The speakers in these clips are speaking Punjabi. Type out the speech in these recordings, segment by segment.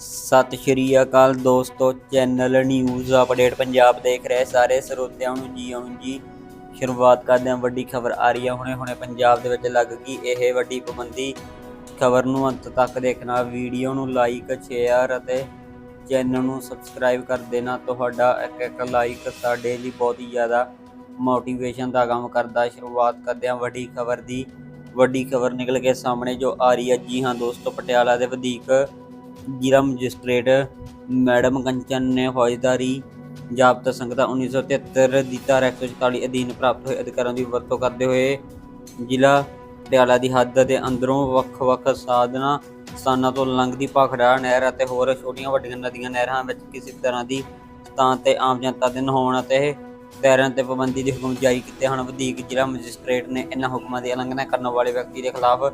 ਸਤਿ ਸ਼੍ਰੀ ਅਕਾਲ ਦੋਸਤੋ, ਚੈਨਲ ਨਿਊਜ਼ ਅਪਡੇਟ ਪੰਜਾਬ ਦੇਖ ਰਹੇ ਸਾਰੇ ਸਰੋਤਿਆਂ ਨੂੰ ਜੀ ਆਉਣ ਜੀ। ਸ਼ੁਰੂਆਤ ਕਰਦੇ ਹਾਂ ਵੱਡੀ ਖਬਰ ਆ ਰਹੀ ਹੈ। ਹੁਣੇ ਹੁਣੇ ਪੰਜਾਬ ਦੇ ਵਿੱਚ ਲੱਗ ਗਈ ਇਹ ਵੱਡੀ ਪਾਬੰਦੀ। ਖਬਰ ਨੂੰ ਅੰਤ ਤੱਕ ਦੇਖਣਾ, ਵੀਡੀਓ ਨੂੰ ਲਾਈਕ ਸ਼ੇਅਰ ਅਤੇ ਚੈਨਲ ਨੂੰ ਸਬਸਕ੍ਰਾਈਬ ਕਰ ਦੇਣਾ। ਤੁਹਾਡਾ ਇੱਕ ਇੱਕ ਲਾਈਕ ਸਾਡੇ ਲਈ ਬਹੁਤ ਹੀ ਜ਼ਿਆਦਾ ਮੋਟੀਵੇਸ਼ਨ ਦਾ ਕੰਮ ਕਰਦਾ। ਸ਼ੁਰੂਆਤ ਕਰਦੇ ਹਾਂ ਵੱਡੀ ਖਬਰ ਦੀ। ਵੱਡੀ ਖਬਰ ਨਿਕਲ ਕੇ ਸਾਹਮਣੇ ਜੋ ਆ ਰਹੀ ਹੈ। ਜੀ ਹਾਂ ਦੋਸਤੋ, ਪਟਿਆਲਾ ਦੇ ਵਧੀਕ ਜ਼ਿਲ੍ਹਾ ਮੈਜਿਸਟ੍ਰੇਟ ਮੈਡਮ ਕੰਚਨ ਨੇ ਫੌਜਦਾਰੀ ਜਾਬਤਾ ਸੰਗਤਾ 1973 ਦੀ ਧਾਰਾ 144 ਅਧੀਨ ਪ੍ਰਾਪਤ ਹੋਏ ਅਧਿਕਾਰਾਂ ਦੀ ਵਰਤੋਂ ਕਰਦੇ ਹੋਏ ਜ਼ਿਲ੍ਹਾ ਪਟਿਆਲਾ ਦੀ ਹੱਦ ਦੇ ਅੰਦਰੋਂ ਵੱਖ-ਵੱਖ ਸਾਧਨਾਂ ਸਥਾਨਾਂ ਤੋਂ ਲੰਘਦੀ ਭਾਖੜਾ ਨਹਿਰ ਅਤੇ ਹੋਰ ਛੋਟੀਆਂ ਵੱਡੀਆਂ ਨਦੀਆਂ ਨਹਿਰਾਂ ਵਿੱਚ ਕਿਸੇ ਤਰ੍ਹਾਂ ਦੀ ਸਥਾਨ ਤੇ ਆਮ ਜਨਤਾ ਦੇ ਨਹਾਉਣ ਅਤੇ ਤੈਰਨ ਤੇ ਪਾਬੰਦੀ ਦੇ ਹੁਕਮ ਜਾਰੀ ਕੀਤੇ ਹਨ। ਵਧੀਕ ਜ਼ਿਲ੍ਹਾ ਮੈਜਿਸਟ੍ਰੇਟ ਨੇ ਇਹਨਾਂ ਹੁਕਮਾਂ ਦੀ ਉਲੰਘਣਾ ਕਰਨ ਵਾਲੇ ਵਿਅਕਤੀ ਦੇ ਖਿਲਾਫ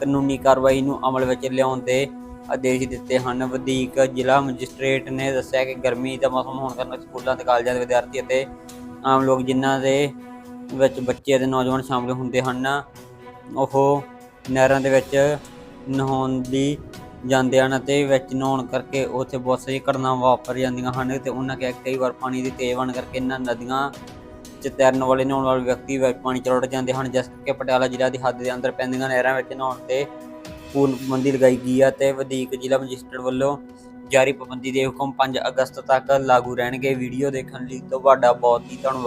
ਕਾਨੂੰਨੀ ਕਾਰਵਾਈ ਨੂੰ ਅਮਲ ਵਿੱਚ ਲਿਆਉਣ ਦੇ ਆਦੇਸ਼ ਦਿੱਤੇ ਹਨ। ਵਧੀਕ ਜ਼ਿਲ੍ਹਾ ਮੈਜਿਸਟ੍ਰੇਟ ਨੇ ਦੱਸਿਆ ਕਿ ਗਰਮੀ ਦਾ ਮੌਸਮ ਹੋਣ ਕਾਰਨ ਸਕੂਲਾਂ ਤੇ ਕਾਲਜਾਂ ਦੇ ਵਿਦਿਆਰਥੀ ਅਤੇ ਆਮ ਲੋਕ ਜਿਨ੍ਹਾਂ ਦੇ ਵਿੱਚ ਬੱਚੇ ਅਤੇ ਨੌਜਵਾਨ ਸ਼ਾਮਲ ਹੁੰਦੇ ਹਨ, ਉਹ ਨਹਿਰਾਂ ਦੇ ਵਿੱਚ ਨਹਾਉਣ ਲਈ ਜਾਂਦੇ ਹਨ ਅਤੇ ਵਿੱਚ ਨਹਾਉਣ ਕਰਕੇ ਉੱਥੇ ਬਹੁਤ ਸਾਰੀਆਂ ਘਟਨਾਵਾਂ ਵਾਪਰ ਜਾਂਦੀਆਂ ਹਨ ਤੇ ਉਹਨਾਂ ਕਿਹਾ ਕਈ ਵਾਰ ਪਾਣੀ ਦੀ ਤੇਜ਼ ਵਣ ਕਰਕੇ ਇਹਨਾਂ ਨਦੀਆਂ 'ਚ ਤੈਰਨ ਵਾਲੇ ਨਹਾਉਣ ਵਾਲੇ ਵਿਅਕਤੀ ਵਿੱਚ ਪਾਣੀ 'ਚ ਰੁੜ ਜਾਂਦੇ ਹਨ, ਜਿਸ ਕਰਕੇ ਪਟਿਆਲਾ ਜ਼ਿਲ੍ਹਾ ਦੀ ਹੱਦ ਦੇ ਅੰਦਰ ਪੈਂਦੀਆਂ ਨਹਿਰਾਂ ਵਿੱਚ ਨਹਾਉਣ ਤੇ ਪੂਰਨ ਪਾਬੰਦੀ ਲਗਾਈ ਗਈ ਹੈ ਤੇ ਵਧੀਕ ਜ਼ਿਲ੍ਹਾ ਮੈਜਿਸਟਰੇਟ ਵੱਲੋਂ ਜਾਰੀ ਪਾਬੰਦੀ ਦੇ ਹੁਕਮ 5 ਅਗਸਤ ਤੱਕ ਲਾਗੂ ਰਹਿਣਗੇ। ਵੀਡੀਓ ਦੇਖਣ ਲਈ ਤੁਹਾਡਾ ਬਹੁਤ ਹੀ ਧੰਨਵਾਦ।